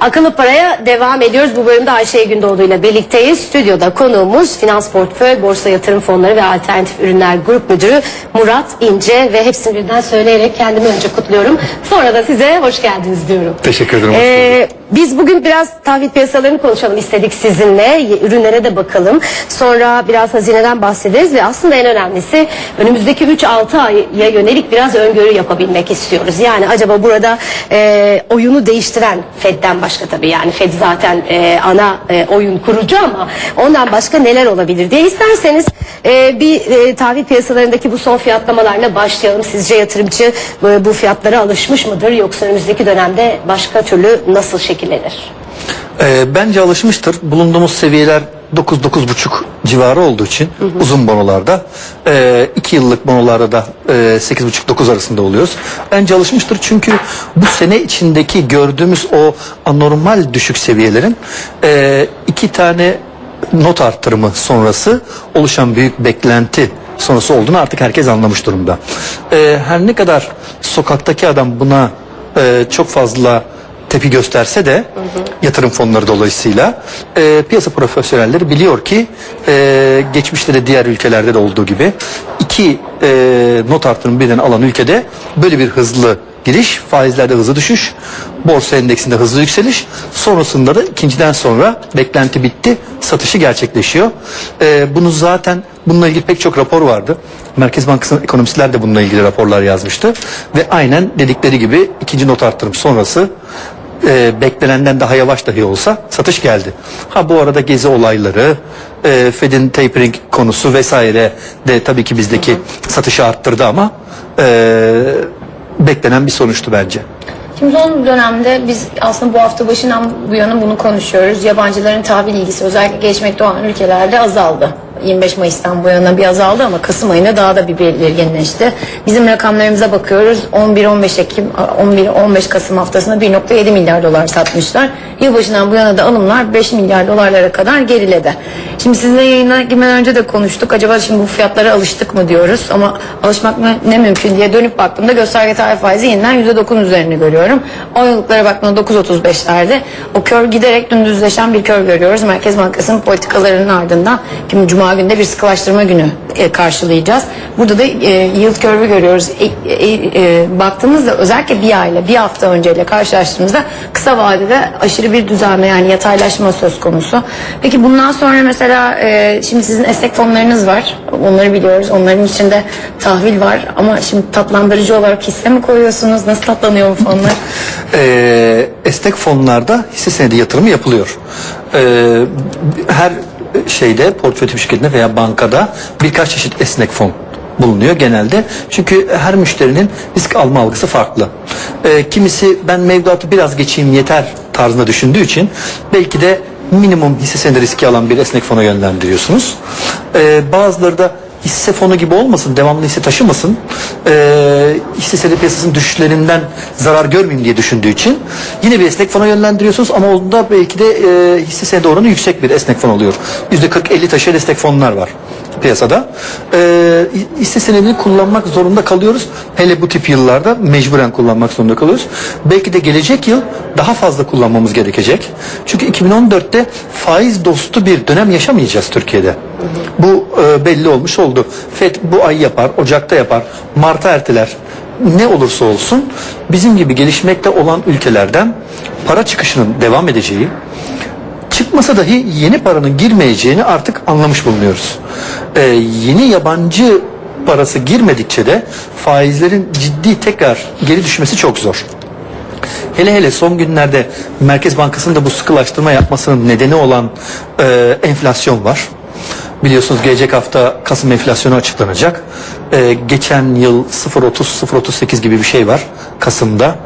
Akıllı Para'ya devam ediyoruz. Bu bölümde Ayşe Gündoğdu ile birlikteyiz. Stüdyoda konuğumuz Finans Portföy, Borsa Yatırım Fonları ve Alternatif Ürünler Grup Müdürü Murat İnce ve hepsini birden söyleyerek kendimi önce kutluyorum. Sonra da size hoş geldiniz diyorum. Teşekkür ederim. Ee, biz bugün biraz tahvil piyasalarını konuşalım istedik sizinle. Ürünlere de bakalım. Sonra biraz hazineden bahsederiz ve aslında en önemlisi önümüzdeki 3-6 aya yönelik biraz öngörü yapabilmek istiyoruz. Yani acaba burada e, oyunu değiştiren Fed'den başka tabii yani Fed zaten e, ana e, oyun kurucu ama ondan başka neler olabilir diye isterseniz e, bir e, tahvil piyasalarındaki bu son fiyatlamalarla başlayalım. Sizce yatırımcı e, bu fiyatlara alışmış mıdır yoksa önümüzdeki dönemde başka türlü nasıl şekillenir? Ee, bence alışmıştır. Bulunduğumuz seviyeler 9-9,5 civarı olduğu için uzun bonolarda 2 yıllık bonolarda da e, 8,5-9 arasında oluyoruz. Bence alışmıştır çünkü bu sene içindeki gördüğümüz o anormal düşük seviyelerin e, iki tane not arttırımı sonrası oluşan büyük beklenti sonrası olduğunu artık herkes anlamış durumda. E, her ne kadar sokaktaki adam buna e, çok fazla tepi gösterse de yatırım fonları dolayısıyla e, piyasa profesyonelleri biliyor ki e, geçmişte de diğer ülkelerde de olduğu gibi iki e, not artırımı birden alan ülkede böyle bir hızlı giriş, faizlerde hızlı düşüş, borsa endeksinde hızlı yükseliş, sonrasında da ikinciden sonra beklenti bitti, satışı gerçekleşiyor. E, bunu zaten bununla ilgili pek çok rapor vardı. Merkez Bankası'nın ekonomistler de bununla ilgili raporlar yazmıştı ve aynen dedikleri gibi ikinci not artırım sonrası e, beklenenden daha yavaş dahi olsa satış geldi. Ha bu arada gezi olayları, e, Fed'in tapering konusu vesaire de tabii ki bizdeki satışı arttırdı ama e, beklenen bir sonuçtu bence. Şimdi son dönemde biz aslında bu hafta başından bu yana bunu konuşuyoruz. Yabancıların tahvil ilgisi özellikle gelişmekte olan ülkelerde azaldı. 25 Mayıs'tan bu yana bir azaldı ama Kasım ayında daha da bir belirginleşti. Bizim rakamlarımıza bakıyoruz. 11-15 Ekim, 11-15 Kasım haftasında 1.7 milyar dolar satmışlar. Yılbaşından bu yana da alımlar 5 milyar dolarlara kadar geriledi. Şimdi sizinle yayına girmeden önce de konuştuk. Acaba şimdi bu fiyatlara alıştık mı diyoruz ama alışmak mı ne mümkün diye dönüp baktığımda gösterge tarih faizi yeniden %9 üzerine görüyorum. 10 yıllıklara baktığımda 9.35'lerde o kör giderek dündüzleşen bir kör görüyoruz. Merkez Bankası'nın politikalarının ardından kim Cuma günde bir sıkılaştırma günü e, karşılayacağız. Burada da e, yield curve'ü görüyoruz. E, e, e, baktığımızda özellikle bir ayla bir hafta önceyle karşılaştığımızda kısa vadede aşırı bir düzelme yani yataylaşma söz konusu. Peki bundan sonra mesela e, şimdi sizin esnek fonlarınız var. Onları biliyoruz. Onların içinde tahvil var ama şimdi tatlandırıcı olarak hisse mi koyuyorsunuz? Nasıl tatlanıyor bu fonlar? e, esnek fonlarda hisse senedi yatırımı yapılıyor. E, her şeyde portföy tip şirketinde veya bankada birkaç çeşit esnek fon bulunuyor genelde. Çünkü her müşterinin risk alma algısı farklı. E, kimisi ben mevduatı biraz geçeyim yeter tarzında düşündüğü için belki de minimum hisse senedi riski alan bir esnek fona yönlendiriyorsunuz. E, bazıları da hisse fonu gibi olmasın, devamlı hisse taşımasın, e, hisse senedi piyasasının düşüşlerinden zarar görmeyeyim diye düşündüğü için yine bir esnek fona yönlendiriyorsunuz ama onda belki de e, hisse senedi oranı yüksek bir esnek fon oluyor. %40-50 taşıyan esnek fonlar var piyasada. E, hisse senedini kullanmak zorunda kalıyoruz. Hele bu tip yıllarda mecburen kullanmak zorunda kalıyoruz. Belki de gelecek yıl daha fazla kullanmamız gerekecek. Çünkü 2014'te faiz dostu bir dönem yaşamayacağız Türkiye'de. Bu e, belli olmuş oldu. FED bu ay yapar, Ocak'ta yapar, Mart'a erteler. Ne olursa olsun bizim gibi gelişmekte olan ülkelerden para çıkışının devam edeceği, çıkmasa dahi yeni paranın girmeyeceğini artık anlamış bulunuyoruz. Ee, yeni yabancı parası girmedikçe de faizlerin ciddi tekrar geri düşmesi çok zor. Hele hele son günlerde Merkez Bankası'nın da bu sıkılaştırma yapmasının nedeni olan e, enflasyon var. Biliyorsunuz gelecek hafta Kasım enflasyonu açıklanacak. E, geçen yıl 0.30 0.38 gibi bir şey var Kasım'da.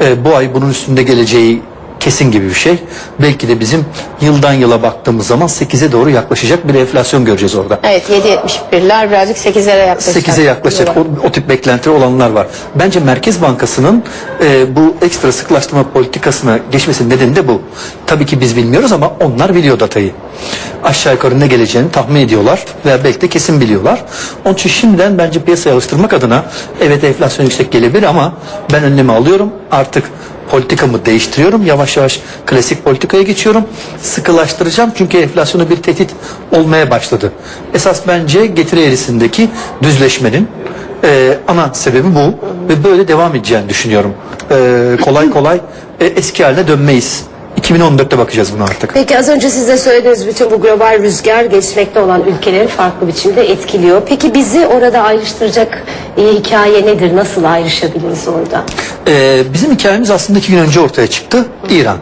E, bu ay bunun üstünde geleceği kesin gibi bir şey. Belki de bizim yıldan yıla baktığımız zaman 8'e doğru yaklaşacak bir enflasyon göreceğiz orada. Evet 7.71'ler birazcık 8'lere yaklaşacak. 8'e yaklaşacak o, o tip beklentileri olanlar var. Bence Merkez Bankası'nın e, bu ekstra sıklaştırma politikasına geçmesinin nedeni de bu. Tabii ki biz bilmiyoruz ama onlar biliyor datayı. Aşağı yukarı ne geleceğini tahmin ediyorlar veya belki de kesin biliyorlar. Onun için şimdiden bence piyasaya alıştırmak adına evet enflasyon yüksek gelebilir ama ben önlemi alıyorum. Artık politikamı değiştiriyorum. Yavaş yavaş klasik politikaya geçiyorum. Sıkılaştıracağım çünkü enflasyonu bir tehdit olmaya başladı. Esas bence getiri eğrisindeki düzleşmenin e, ana sebebi bu ve böyle devam edeceğini düşünüyorum. E, kolay kolay e, eski haline dönmeyiz. 2014'te bakacağız buna artık. Peki az önce siz de söylediğiniz bütün bu global rüzgar gelişmekte olan ülkeleri farklı biçimde etkiliyor. Peki bizi orada ayrıştıracak e, hikaye nedir? Nasıl ayrışabiliriz orada? Ee, bizim hikayemiz aslında iki gün önce ortaya çıktı. İran.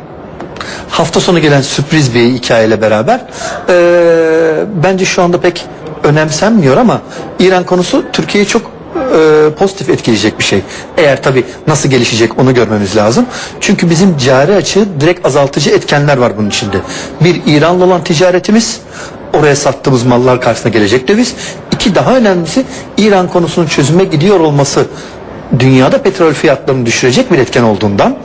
Hafta sonu gelen sürpriz bir hikayeyle beraber ee, bence şu anda pek önemsenmiyor ama İran konusu Türkiye'yi çok ee, pozitif etkileyecek bir şey. Eğer tabi nasıl gelişecek onu görmemiz lazım. Çünkü bizim cari açığı direkt azaltıcı etkenler var bunun içinde. Bir İran'la olan ticaretimiz oraya sattığımız mallar karşısında gelecek döviz. İki daha önemlisi İran konusunun çözüme gidiyor olması dünyada petrol fiyatlarını düşürecek bir etken olduğundan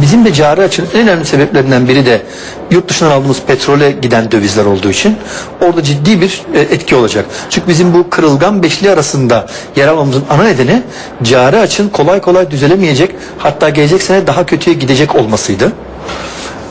bizim de cari açının en önemli sebeplerinden biri de yurt dışından aldığımız petrole giden dövizler olduğu için orada ciddi bir e, etki olacak. Çünkü bizim bu kırılgan beşli arasında yer almamızın ana nedeni cari açın kolay kolay düzelemeyecek hatta gelecek sene daha kötüye gidecek olmasıydı.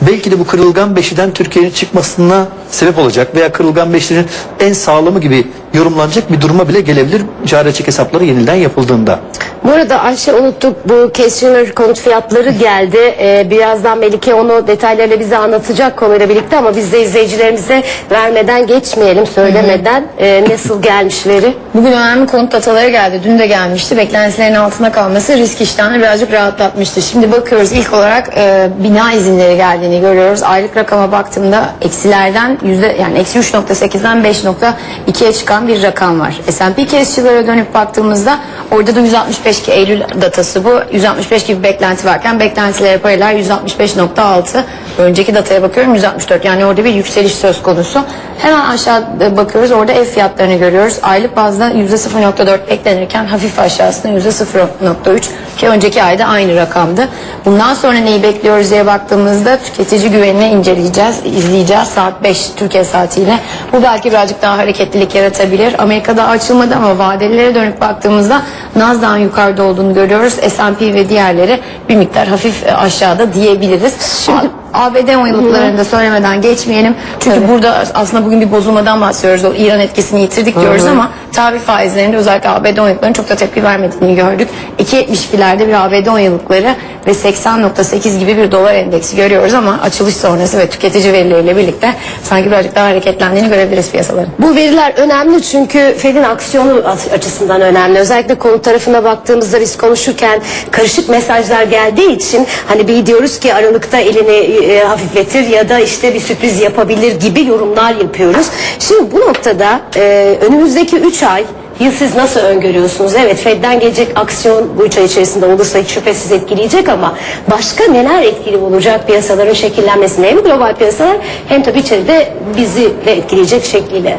Belki de bu kırılgan beşiden Türkiye'nin çıkmasına sebep olacak veya kırılgan beşlinin en sağlamı gibi yorumlanacak bir duruma bile gelebilir cari açık hesapları yeniden yapıldığında. Bu arada Ayşe unuttuk bu Cashmere konut fiyatları geldi. Ee, birazdan Melike onu detaylarıyla bize anlatacak konuyla birlikte ama biz de izleyicilerimize vermeden geçmeyelim söylemeden e, nasıl gelmiş veri. Bugün önemli konut dataları geldi. Dün de gelmişti. Beklentilerin altında kalması risk iştahını birazcık rahatlatmıştı. Şimdi bakıyoruz ilk olarak e, bina izinleri geldiğini görüyoruz. Aylık rakama baktığımda eksilerden yüzde yani eksi 3.8'den 5.2'ye çıkan bir rakam var. S&P kesicilara dönüp baktığımızda orada da 165 ki Eylül datası bu. 165 gibi beklenti varken beklentilere paralel 165.6. Önceki dataya bakıyorum 164. Yani orada bir yükseliş söz konusu. Hemen aşağıda bakıyoruz. Orada ev fiyatlarını görüyoruz. Aylık bazda %0.4 eklenirken hafif aşağısında %0.3 ki önceki ayda aynı rakamdı. Bundan sonra neyi bekliyoruz diye baktığımızda tüketici güvenini inceleyeceğiz, izleyeceğiz saat 5 Türkiye saatiyle. Bu belki birazcık daha hareketlilik yaratabilir. Amerika'da açılmadı ama vadelilere dönüp baktığımızda Nasdaq'ın yukarıda olduğunu görüyoruz. S&P ve diğerleri bir miktar hafif e, aşağıda diyebiliriz. A- ABD oyunluklarını da söylemeden geçmeyelim. Çünkü burada aslında bugün bir bozulmadan bahsediyoruz. O İran etkisini yitirdik diyoruz ama tahvil faizlerinde özellikle ABD oyunluklarının çok da tepki vermediğini gördük. 2.72'lerde bir ABD oyunlukları ve 80.8 gibi bir dolar endeksi görüyoruz ama açılış sonrası ve tüketici verileriyle birlikte sanki birazcık daha hareketlendiğini görebiliriz piyasaların. Bu veriler önemli çünkü Fed'in aksiyonu aç- açısından önemli. Özellikle konu tarafına baktığımızda biz konuşurken karışık mesajlar geldiği için hani bir diyoruz ki Aralık'ta elini e, hafifletir ya da işte bir sürpriz yapabilir gibi yorumlar yapıyoruz. Şimdi bu noktada e, önümüzdeki 3 ay Yıl siz nasıl öngörüyorsunuz? Evet Fed'den gelecek aksiyon bu üç ay içerisinde olursa hiç şüphesiz etkileyecek ama başka neler etkili olacak piyasaların şekillenmesine hem global piyasalar hem tabii içeride bizi de etkileyecek şekliyle.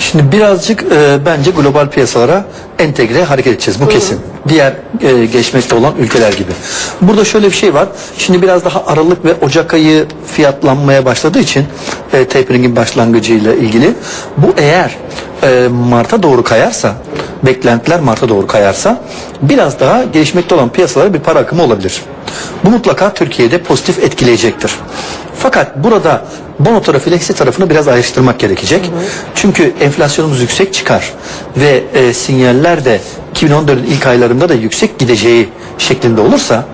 Şimdi birazcık e, bence global piyasalara entegre hareket edeceğiz. Bu kesin. Diğer e, gelişmekte olan ülkeler gibi. Burada şöyle bir şey var. Şimdi biraz daha Aralık ve Ocak ayı fiyatlanmaya başladığı için e, tapering'in başlangıcıyla ilgili bu eğer e, Mart'a doğru kayarsa beklentiler Mart'a doğru kayarsa biraz daha gelişmekte olan piyasalara bir para akımı olabilir. Bu mutlaka Türkiye'de pozitif etkileyecektir. Fakat burada bono tarafıyla hisse tarafını biraz ayrıştırmak gerekecek. Çünkü enflasyonumuz yüksek çıkar ve e, sinyaller de 2014'ün ilk aylarında da yüksek gideceği şeklinde olursa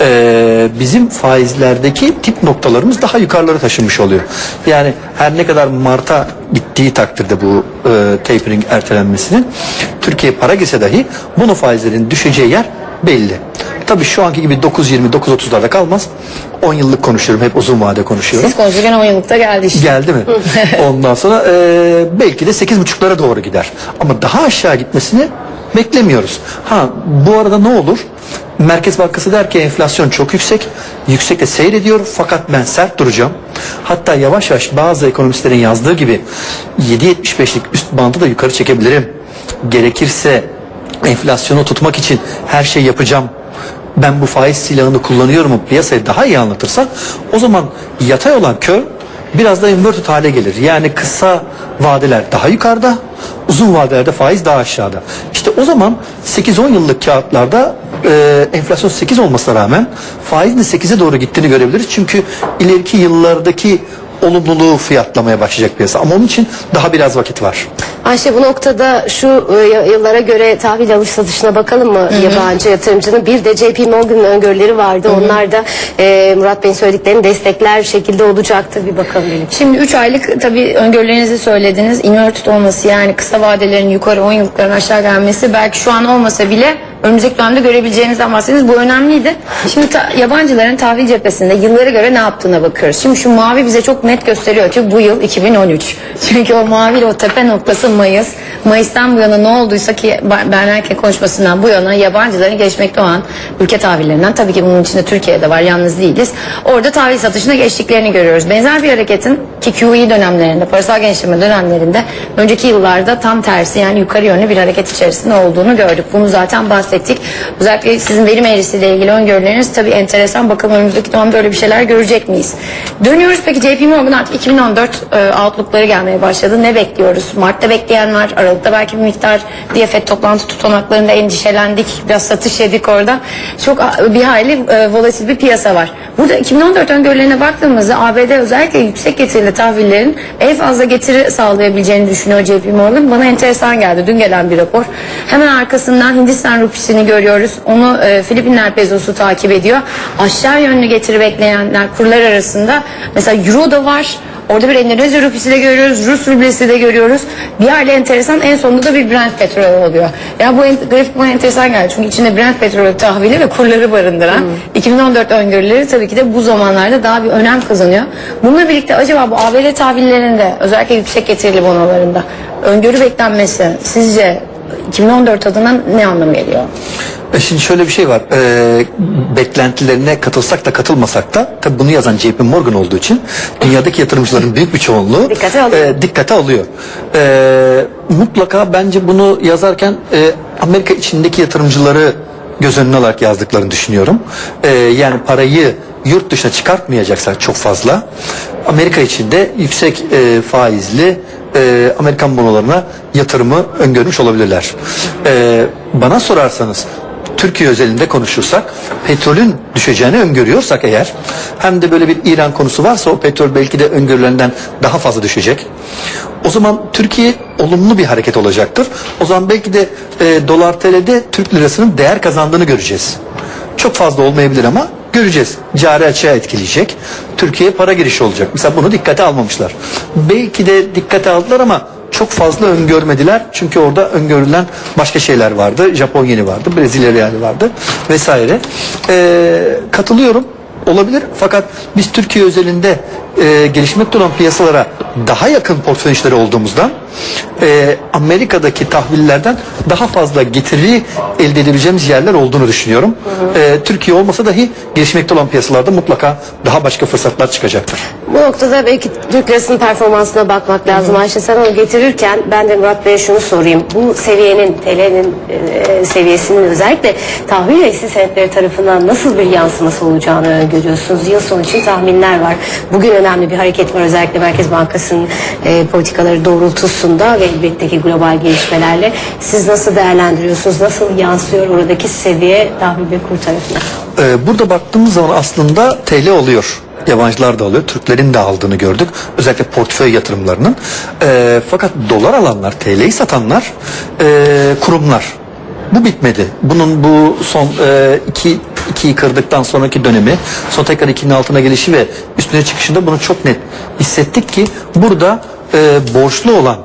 e, bizim faizlerdeki tip noktalarımız daha yukarılara taşınmış oluyor. Yani her ne kadar Mart'a gittiği takdirde bu e, tapering ertelenmesinin Türkiye para gelse dahi bono faizlerin düşeceği yer belli. Tabii şu anki gibi 9.20 9.30'larda kalmaz. 10 yıllık konuşuyorum. Hep uzun vade konuşuyorum. Siz konuşurken 10 yıllıkta geldi işte. Geldi mi? Ondan sonra e, belki de 8.5'lara doğru gider. Ama daha aşağı gitmesini beklemiyoruz. Ha bu arada ne olur? Merkez Bankası der ki enflasyon çok yüksek. Yüksekte seyrediyor fakat ben sert duracağım. Hatta yavaş yavaş bazı ekonomistlerin yazdığı gibi 7.75'lik üst bandı da yukarı çekebilirim. Gerekirse enflasyonu tutmak için her şey yapacağım ben bu faiz silahını kullanıyorum piyasaya daha iyi anlatırsak o zaman yatay olan kör biraz da inverted hale gelir. Yani kısa vadeler daha yukarıda, uzun vadelerde faiz daha aşağıda. İşte o zaman 8-10 yıllık kağıtlarda e, enflasyon 8 olmasına rağmen faizin de 8'e doğru gittiğini görebiliriz. Çünkü ileriki yıllardaki olumluluğu fiyatlamaya başlayacak piyasa. Ama onun için daha biraz vakit var. Ayşe bu noktada şu e, yıllara göre tahvil alış satışına bakalım mı yabancı yatırımcının? Bir de JP Morgan'ın öngörüleri vardı. Onlar da e, Murat Bey'in söylediklerini destekler şekilde olacaktır. Bir bakalım birlikte. Şimdi 3 aylık tabii öngörülerinizi söylediniz. Inverted olması yani kısa vadelerin yukarı 10 yıllıkların aşağı gelmesi belki şu an olmasa bile önümüzdeki dönemde görebileceğinizden bahsettiniz. Bu önemliydi. Şimdi ta- yabancıların tahvil cephesinde yıllara göre ne yaptığına bakıyoruz. Şimdi şu mavi bize çok net gösteriyor ki bu yıl 2013. Çünkü o mavi o tepe noktası Mayıs. Mayıs'tan bu yana ne olduysa ki Bernanke konuşmasından bu yana yabancıların gelişmekte olan ülke tahvillerinden tabii ki bunun içinde Türkiye'de var yalnız değiliz. Orada tahvil satışına geçtiklerini görüyoruz. Benzer bir hareketin ki QE dönemlerinde, parasal genişleme dönemlerinde önceki yıllarda tam tersi yani yukarı yönlü bir hareket içerisinde olduğunu gördük. Bunu zaten bahsettik. Özellikle sizin verim eğrisiyle ilgili öngörüleriniz tabii enteresan. Bakalım önümüzdeki dönemde öyle bir şeyler görecek miyiz? Dönüyoruz peki JP Morgan artık 2014 e, outlookları gelmeye başladı. Ne bekliyoruz? Mart'ta bekleyen var. Aralıkta belki bir miktar diye FED toplantı tutanaklarında endişelendik. Biraz satış yedik orada. Çok bir hayli e, volatil bir piyasa var. Burada 2014 öngörülerine baktığımızda ABD özellikle yüksek getirili tahvillerin en fazla getiri sağlayabileceğini düşünüyor JP Morgan. Bana enteresan geldi. Dün gelen bir rapor. Hemen arkasından Hindistan rupisini görüyoruz. Onu e, Filipinler pezosu takip ediyor. Aşağı yönlü getiri bekleyenler kurlar arasında mesela Euro da var. Orada bir Endonezya rupisi de görüyoruz, Rus rublesi de görüyoruz. Bir hali enteresan en sonunda da bir Brent petrolü oluyor. Ya bu grafik bana enteresan geldi. Çünkü içinde Brent petrolü tahvili ve kurları barındıran 2014 öngörüleri tabii ki de bu zamanlarda daha bir önem kazanıyor. Bununla birlikte acaba bu ABD tahvillerinde özellikle yüksek getirili bonolarında öngörü beklenmesi sizce 2014 adına ne anlam geliyor? E Şimdi şöyle bir şey var. Ee, beklentilerine katılsak da katılmasak da tabii bunu yazan JP Morgan olduğu için dünyadaki yatırımcıların büyük bir çoğunluğu Dikkate alıyor. e, dikkate alıyor. Ee, mutlaka bence bunu yazarken e, Amerika içindeki yatırımcıları göz önüne alarak yazdıklarını düşünüyorum. Ee, yani parayı yurt dışına çıkartmayacaksa çok fazla Amerika içinde yüksek e, faizli e, Amerikan bonolarına yatırımı öngörmüş olabilirler. Ee, bana sorarsanız Türkiye özelinde konuşursak petrolün düşeceğini öngörüyorsak eğer hem de böyle bir İran konusu varsa o petrol belki de öngörülenden daha fazla düşecek. O zaman Türkiye olumlu bir hareket olacaktır. O zaman belki de e, dolar TL'de Türk lirasının değer kazandığını göreceğiz. Çok fazla olmayabilir ama göreceğiz. Cari açığa etkileyecek. Türkiye'ye para girişi olacak. Mesela bunu dikkate almamışlar. Belki de dikkate aldılar ama çok fazla öngörmediler. Çünkü orada öngörülen başka şeyler vardı. Japon yeni vardı. Brezilya reali vardı. Vesaire. Ee, katılıyorum. Olabilir. Fakat biz Türkiye özelinde e, gelişmekte olan piyasalara daha yakın portföy işleri olduğumuzdan e, Amerika'daki tahvillerden daha fazla getiri elde edebileceğimiz yerler olduğunu düşünüyorum. E, Türkiye olmasa dahi gelişmekte olan piyasalarda mutlaka daha başka fırsatlar çıkacaktır. Bu noktada belki Türk lirasının performansına bakmak lazım. Ayşe sen onu getirirken ben de Murat Bey'e şunu sorayım. Bu seviyenin, TL'nin e, seviyesinin özellikle tahvil ve hisse senetleri tarafından nasıl bir yansıması olacağını öngörüyorsunuz? Yıl sonu için tahminler var. Bugün önemli bir hareket var özellikle Merkez Bankası'nın e, politikaları doğrultusunda ve elbette ki global gelişmelerle. Siz nasıl değerlendiriyorsunuz? Nasıl yansıyor oradaki seviye tahvil ve kur tarafına? Ee, burada baktığımız zaman aslında TL oluyor. Yabancılar da alıyor. Türklerin de aldığını gördük. Özellikle portföy yatırımlarının. Ee, fakat dolar alanlar, TL'yi satanlar ee, kurumlar. Bu bitmedi. Bunun bu son e, iki, ikiyi kırdıktan sonraki dönemi, son tekrar ikinin altına gelişi ve üstüne çıkışında bunu çok net hissettik ki burada e, borçlu olan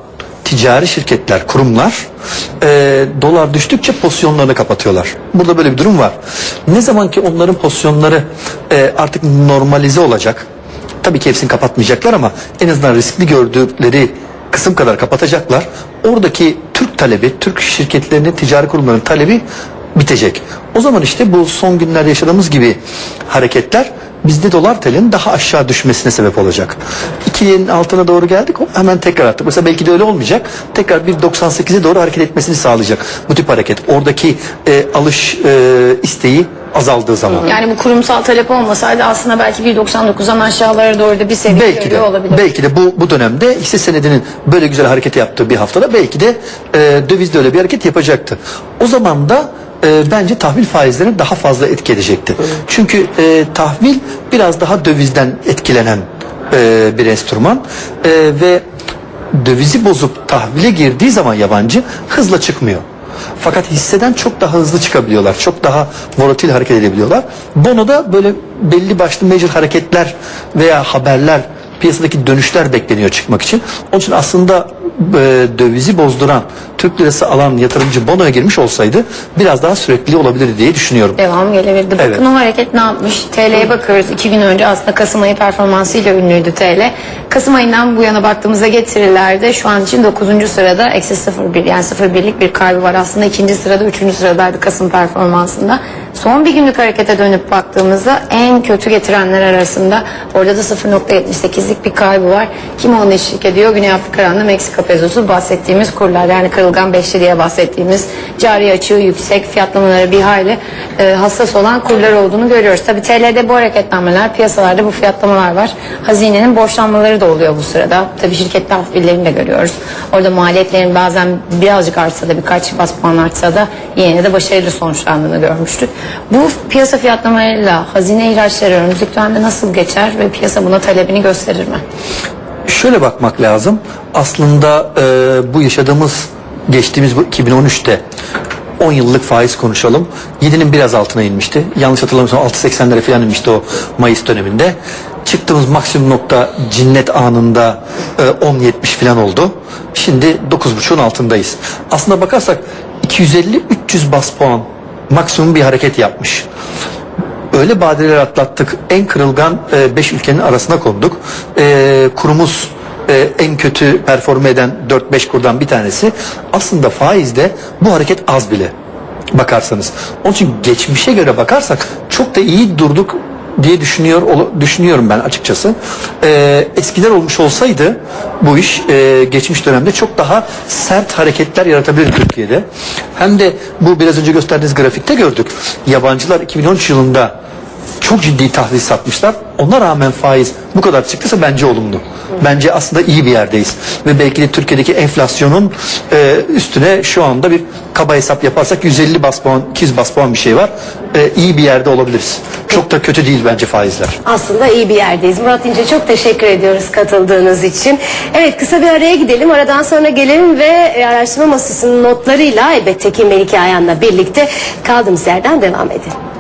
ticari şirketler, kurumlar e, dolar düştükçe pozisyonlarını kapatıyorlar. Burada böyle bir durum var. Ne zaman ki onların pozisyonları e, artık normalize olacak. Tabii ki hepsini kapatmayacaklar ama en azından riskli gördükleri kısım kadar kapatacaklar. Oradaki Türk talebi, Türk şirketlerinin, ticari kurumların talebi bitecek. O zaman işte bu son günlerde yaşadığımız gibi hareketler bizde dolar TL'nin daha aşağı düşmesine sebep olacak. 2'nin altına doğru geldik hemen tekrar attık. Mesela belki de öyle olmayacak. Tekrar bir 98'e doğru hareket etmesini sağlayacak bu tip hareket. Oradaki e, alış e, isteği azaldığı zaman. Yani bu kurumsal talep olmasaydı aslında belki 1.99'dan aşağılara doğru da bir seviye Belki de olabilir. belki de bu bu dönemde hisse senedinin böyle güzel hareket yaptığı bir haftada belki de e, dövizde öyle bir hareket yapacaktı. O zaman da e, bence tahvil faizlerini daha fazla etki edecekti. Çünkü e, tahvil biraz daha dövizden etkilenen e, bir enstrüman E, ve dövizi bozup tahvile girdiği zaman yabancı hızla çıkmıyor. Fakat hisseden çok daha hızlı çıkabiliyorlar. Çok daha volatil hareket edebiliyorlar. Bono'da böyle belli başlı major hareketler veya haberler piyasadaki dönüşler bekleniyor çıkmak için. Onun için aslında e, dövizi bozduran Türk lirası alan yatırımcı bonoya girmiş olsaydı biraz daha sürekli olabilirdi diye düşünüyorum. Devam gelebilirdi. Evet. Bakın o hareket ne yapmış? TL'ye bakıyoruz. İki gün önce aslında Kasım ayı performansıyla ünlüydü TL. Kasım ayından bu yana baktığımızda getirilerde şu an için 9. sırada eksi 0,1 yani 0,1'lik bir kaybı var. Aslında ikinci sırada, üçüncü sıradaydı Kasım performansında. Son bir günlük harekete dönüp baktığımızda en kötü getirenler arasında orada da 0.78'lik bir kaybı var. Kim onu eşlik ediyor? Güney Afrika Randa, Meksika pezosu bahsettiğimiz kurlar. Yani kırılgan beşli diye bahsettiğimiz cari açığı yüksek, fiyatlamaları bir hayli e, hassas olan kurlar olduğunu görüyoruz. Tabi TL'de bu hareketlenmeler, piyasalarda bu fiyatlamalar var. Hazinenin borçlanmaları da oluyor bu sırada. Tabi şirket tahvillerini de görüyoruz. Orada maliyetlerin bazen birazcık artsa da birkaç bas puan artsa da yine de başarılı sonuçlandığını görmüştük. Bu piyasa fiyatlamalarıyla hazine ihraçları önümüzdeki dönemde nasıl geçer ve piyasa buna talebini gösterir mi? Şöyle bakmak lazım. Aslında e, bu yaşadığımız geçtiğimiz bu 2013'te 10 yıllık faiz konuşalım. 7'nin biraz altına inmişti. Yanlış hatırlamıyorsam 6.80'lere falan inmişti o Mayıs döneminde. Çıktığımız maksimum nokta cinnet anında e, 10.70 falan oldu. Şimdi 9.5'un altındayız. Aslında bakarsak 250-300 bas puan maksimum bir hareket yapmış öyle badireler atlattık. En kırılgan 5 ülkenin arasına konduk. E, kurumuz e, en kötü performe eden 4-5 kurdan bir tanesi. Aslında faizde bu hareket az bile bakarsanız. Onun için geçmişe göre bakarsak çok da iyi durduk diye düşünüyor düşünüyorum ben açıkçası. E, eskiler olmuş olsaydı bu iş e, geçmiş dönemde çok daha sert hareketler yaratabilir Türkiye'de. Hem de bu biraz önce gösterdiğiniz grafikte gördük. Yabancılar 2013 yılında çok ciddi tahvil satmışlar. Ona rağmen faiz bu kadar çıktıysa bence olumlu. Bence aslında iyi bir yerdeyiz. Ve belki de Türkiye'deki enflasyonun e, üstüne şu anda bir kaba hesap yaparsak 150 bas puan, 200 bas puan bir şey var. E, iyi bir yerde olabiliriz. Çok da kötü değil bence faizler. Aslında iyi bir yerdeyiz. Murat İnce çok teşekkür ediyoruz katıldığınız için. Evet kısa bir araya gidelim. Aradan sonra gelelim ve e, araştırma masasının notlarıyla elbette ki Melike Ayan'la birlikte kaldığımız yerden devam edelim.